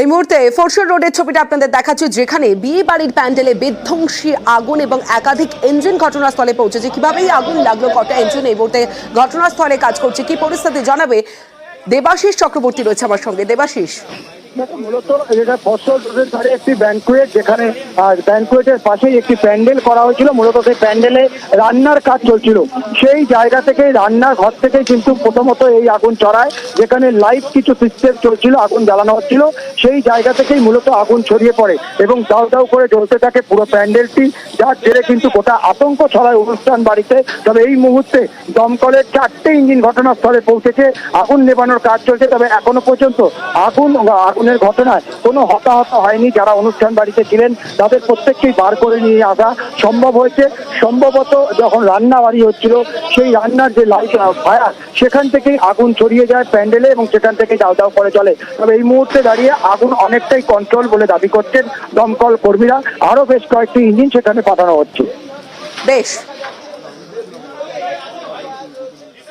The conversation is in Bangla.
এই মুহূর্তে ফোরশোর রোডের ছবিটা আপনাদের দেখাচ্ছি, যেখানে বিয়ে বাড়ির প্যান্ডেলে বিধ্বংসী আগুন এবং একাধিক ইঞ্জিন ঘটনাস্থলে পৌঁছেছে। কীভাবে এই আগুন লাগল, কটা ইঞ্জিন এই মুহূর্তে ঘটনাস্থলে কাজ করছে, কি পরিস্থিতি জানাবে দেবাশিস চক্রবর্তী রয়েছে আমার সঙ্গে। দেবাশিস। মূলত এটা ফসল রোডের ধারে একটি ব্যাংকুয়েট যেখানে ব্যাংকুয়েটের পাশেই একটি প্যান্ডেল করা হয়েছিল, মূলত সেই প্যান্ডেলে রান্নার কাজ চলছিল। সেই জায়গা থেকে রান্নার ঘর থেকে কিন্তু প্রথমত এই আগুন চড়ায়, যেখানে লাইভ কিছু সিস্টেম চলছিল, আগুন জ্বালানো হচ্ছিল। সেই জায়গা থেকেই মূলত আগুন ছড়িয়ে পড়ে এবং দাউ দাউ করে জ্বলতে থাকে পুরো প্যান্ডেলটি, যার জেরে কিন্তু গোটা আতঙ্ক ছড়ায় অনুষ্ঠান বাড়িতে। তবে এই মুহূর্তে দমকলের চারটে ইঞ্জিন ঘটনাস্থলে পৌঁছেছে। আগুন নেবানোর কাজ চলছে, তবে এখনও পর্যন্ত আগুন আগুন আগুনের ঘটনায় কোনো হতাহত হয়নি যারা অনুষ্ঠান বাড়িতে ছিলেন। তাদের প্রত্যেককেই বার করে নিয়ে আসা সম্ভব হয়েছে। সম্ভবত যখন রান্না বাড়ি হচ্ছিল, সেই রান্নার যে লাইট ফায়ার সেখান থেকেই আগুন ছড়িয়ে যায় প্যান্ডেলে এবং সেখান থেকে দাও দাও করে চলে। তবে এই মুহূর্তে দাঁড়িয়ে আগুন অনেকটাই কন্ট্রোল বলে দাবি করছেন দমকল কর্মীরা। আরও বেশ কয়েকটি ইঞ্জিন সেখানে পাঠানো হচ্ছে। বেশ।